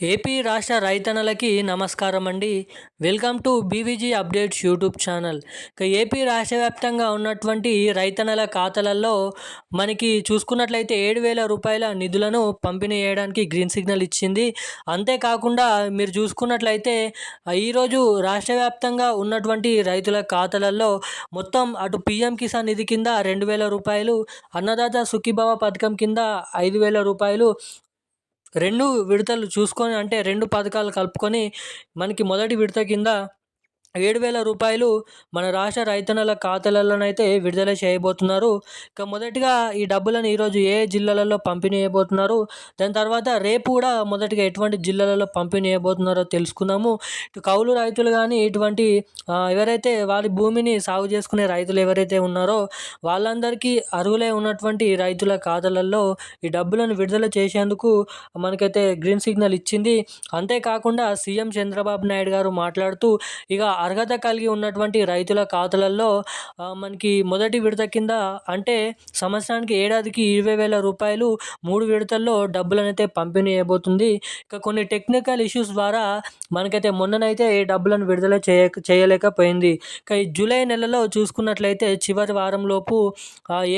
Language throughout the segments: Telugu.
ఏపీ రాష్ట్ర రైతన్నలకి నమస్కారం అండి welcome to BVG updates YouTube channel. ఇక ఏపీ రాష్ట్ర వ్యాప్తంగా ఉన్నటువంటి రైతన్నల ఖాతాలలో మనకి చూసుకున్నట్లయితే ఏడు వేల రూపాయల నిధులను పంపిణీ చేయడానికి గ్రీన్ సిగ్నల్ ఇచ్చింది. అంతేకాకుండా మీరు చూసుకున్నట్లయితే ఈరోజు రాష్ట్ర వ్యాప్తంగా ఉన్నటువంటి రైతుల ఖాతాలలో మొత్తం అటు పిఎం కిసాన్ నిధి కింద రెండు వేల రూపాయలు అన్నదాత సుఖీభావ పథకం కింద ఐదు వేల రూపాయలు రెండు విడతలు చూసుకొని అంటే రెండు పథకాలు కలుపుకొని మనకి మొదటి విడత కింద ఏడు వేల రూపాయలు మన రాష్ట్ర రైతన్నల ఖాతాలలోనైతే విడుదల చేయబోతున్నారు. ఇక మొదటిగా ఈ డబ్బులను ఈరోజు ఏ జిల్లాలలో పంపిణీ చేయబోతున్నారు? దాని తర్వాత రేపు కూడా మొదటిగా ఎటువంటి జిల్లాలలో పంపిణీ చేయబోతున్నారో తెలుసుకుందాము. ఇటు కౌలు రైతులు కానీ ఇటువంటి ఎవరైతే వారి భూమిని సాగు చేసుకునే రైతులు ఎవరైతే ఉన్నారో వాళ్ళందరికీ అర్హులై ఉన్నటువంటి రైతుల ఖాతాలలో ఈ డబ్బులను విడుదల చేసేందుకు మనకైతే గ్రీన్ సిగ్నల్ ఇచ్చింది. అంతేకాకుండా సీఎం చంద్రబాబు నాయుడు గారు మాట్లాడుతూ ఇక అర్హత కలిగి ఉన్నటువంటి రైతుల ఖాతాలలో మనకి మొదటి విడత కింద అంటే సంవత్సరానికి ఏడాదికి ఇరవై వేల రూపాయలు మూడు విడతల్లో డబ్బులనైతే పంపిణీ చేయబోతుంది. ఇక కొన్ని టెక్నికల్ ఇష్యూస్ ద్వారా మనకైతే మొన్ననైతే ఏ డబ్బులను విడుదల చేయ చేయలేకపోయింది. ఇక ఈ జూలై నెలలో చూసుకున్నట్లయితే చివరి వారంలోపు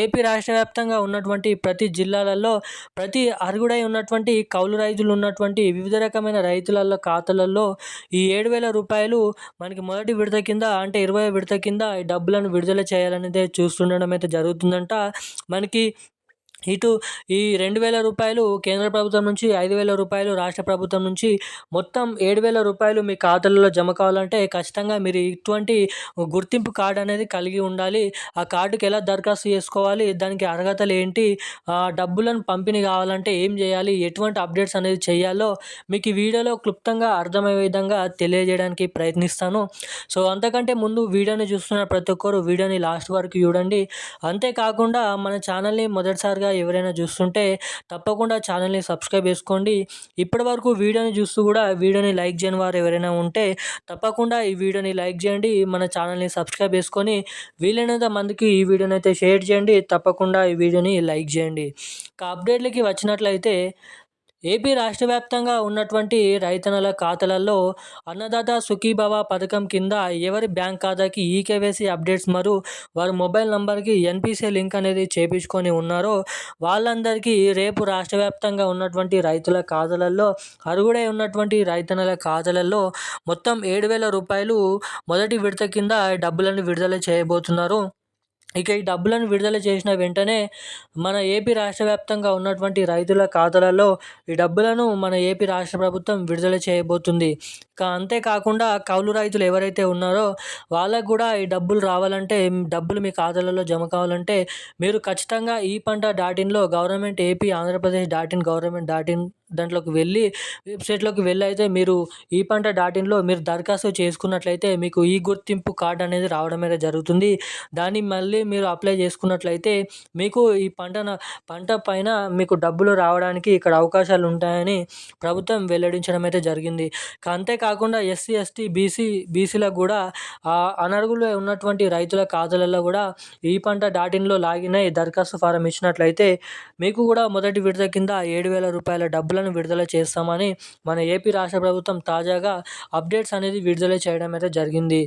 ఏపీ రాష్ట్ర వ్యాప్తంగా ఉన్నటువంటి ప్రతి జిల్లాలలో ప్రతి అర్హుడై ఉన్నటువంటి కౌలు రైతులు ఉన్నటువంటి వివిధ రకమైన రైతుల ఖాతాలలో ఈ ఏడు వేల రూపాయలు మనకి మొదటి విడత కింద అంటే ఇరవై విడత కింద ఈ డబ్బులను విడుదల చేయాలనేది చూస్తుండడం అయితే జరుగుతుందంట. మనకి ఇటు ఈ రెండు వేల రూపాయలు కేంద్ర ప్రభుత్వం నుంచి ఐదు వేల రూపాయలు రాష్ట్ర ప్రభుత్వం నుంచి మొత్తం ఏడు వేల రూపాయలు మీ ఖాతాలలో జమ కావాలంటే ఖచ్చితంగా మీరు ఇటువంటి గుర్తింపు కార్డు అనేది కలిగి ఉండాలి. ఆ కార్డుకి ఎలా దరఖాస్తు చేసుకోవాలి? దానికి అర్హతలు ఏంటి? డబ్బులను పంపిణీ కావాలంటే ఏం చేయాలి? ఎటువంటి అప్డేట్స్ అనేది చేయాలో మీకు ఈ వీడియోలో క్లుప్తంగా అర్థమయ్యే విధంగా తెలియజేయడానికి ప్రయత్నిస్తాను. సో అంతకంటే ముందు వీడియోని చూస్తున్న ప్రతి ఒక్కరు వీడియోని లాస్ట్ వరకు చూడండి. అంతేకాకుండా మన ఛానల్ని మొదటిసారిగా ఎవరైనా చూస్తుంటే తప్పకుండా ఛానల్ని సబ్స్క్రైబ్ చేసుకోండి. ఇప్పటి వరకు వీడియోని చూస్తూ కూడా వీడియోని లైక్ చేయని వారు ఎవరైనా ఉంటే తప్పకుండా ఈ వీడియోని లైక్ చేయండి మన ఛానల్ని సబ్స్క్రైబ్ చేసుకొని వీలైనంత మందికి ఈ వీడియోని అయితే షేర్ చేయండి తప్పకుండా ఈ వీడియోని లైక్ చేయండి. ఇక అప్డేట్లకి వచ్చినట్లయితే ఏపీ రాష్ట్ర వ్యాప్తంగా ఉన్నటువంటి రైతన్నల ఖాతాలలో అన్నదాత సుఖీభవ పథకం కింద ఎవరి బ్యాంక్ ఖాతాకి ఈకేవైసీ అప్డేట్స్ మరియు వారి మొబైల్ నంబర్కి ఎన్పిసి లింక్ అనేది చేపించుకొని ఉన్నారో వాళ్ళందరికీ రేపు రాష్ట్ర వ్యాప్తంగా ఉన్నటువంటి రైతుల ఖాతాలలో అరుగుడై ఉన్నటువంటి రైతన్నల ఖాతాలలో మొత్తం ఏడు వేల రూపాయలు మొదటి విడత కింద డబ్బులను విడుదల చేయబోతున్నారు. ఇక ఈ డబ్బులను విడుదల చేసిన వెంటనే మన ఏపీ రాష్ట్ర వ్యాప్తంగా ఉన్నటువంటి రైతుల ఖాతాలలో ఈ డబ్బులను మన ఏపీ రాష్ట్ర ప్రభుత్వం విడుదల చేయబోతుంది. అంతేకాకుండా కౌలు రైతులు ఎవరైతే ఉన్నారో వాళ్ళకు కూడా ఈ డబ్బులు రావాలంటే డబ్బులు మీ ఖాతాలలో జమ కావాలంటే మీరు ఖచ్చితంగా ఈ పంట dot ఇన్లో government AP Andhra Pradesh dot in government dot in దాంట్లోకి వెళ్ళి వెబ్సైట్లోకి వెళ్ళి అయితే మీరు ఈ పంట డాట్ ఇన్లో మీరు దరఖాస్తు చేసుకున్నట్లయితే మీకు ఈ గుర్తింపు కార్డు అనేది రావడం అయితే జరుగుతుంది. దాన్ని మళ్ళీ మీరు అప్లై చేసుకున్నట్లయితే మీకు ఈ పంట పంట పైన మీకు డబ్బులు రావడానికి ఇక్కడ అవకాశాలు ఉంటాయని ప్రభుత్వం వెల్లడించడం అయితే జరిగింది. అంతే కాకుండా ఎస్సీ ఎస్టీ బీసీ బీసీలకు కూడా అనర్హులు ఉన్నటువంటి రైతుల ఖాతాలలో కూడా ఈ పంట డాటిన్లో లాగిన లాగిన్ అయ్యి దరఖాస్తు ఫారం ఇచ్చినట్లయితే మీకు కూడా మొదటి విడత కింద ఏడు వేల రూపాయల డబ్బులను విడుదల చేస్తామని మన ఏపీ రాష్ట్ర ప్రభుత్వం తాజాగా అప్డేట్స్ అనేది విడుదల చేయడం అయితే జరిగింది.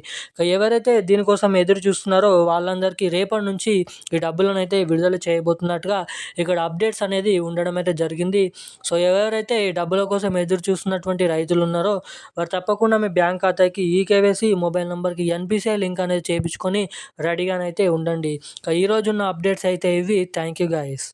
ఎవరైతే దీనికోసం ఎదురు చూస్తున్నారో వాళ్ళందరికీ రేపటి నుంచి ఈ డబ్బులను అయితే విడుదల చేయబోతున్నట్టుగా ఇక్కడ అప్డేట్స్ అనేది ఉండడం అయితే జరిగింది. సో ఎవరైతే ఈ డబ్బుల కోసం ఎదురు చూస్తున్నటువంటి రైతులు ఉన్నారో వారు తప్పకుండా మీ బ్యాంక్ ఖాతాకి ఈ కేవైసీ మొబైల్ నెంబర్కి ఎన్పిసిఐ లింక్ అనేది చేయించుకొని రెడీగానైతే ఉండండి. ఈరోజు ఉన్న అప్డేట్స్ అయితే ఇవి. Thank you guys.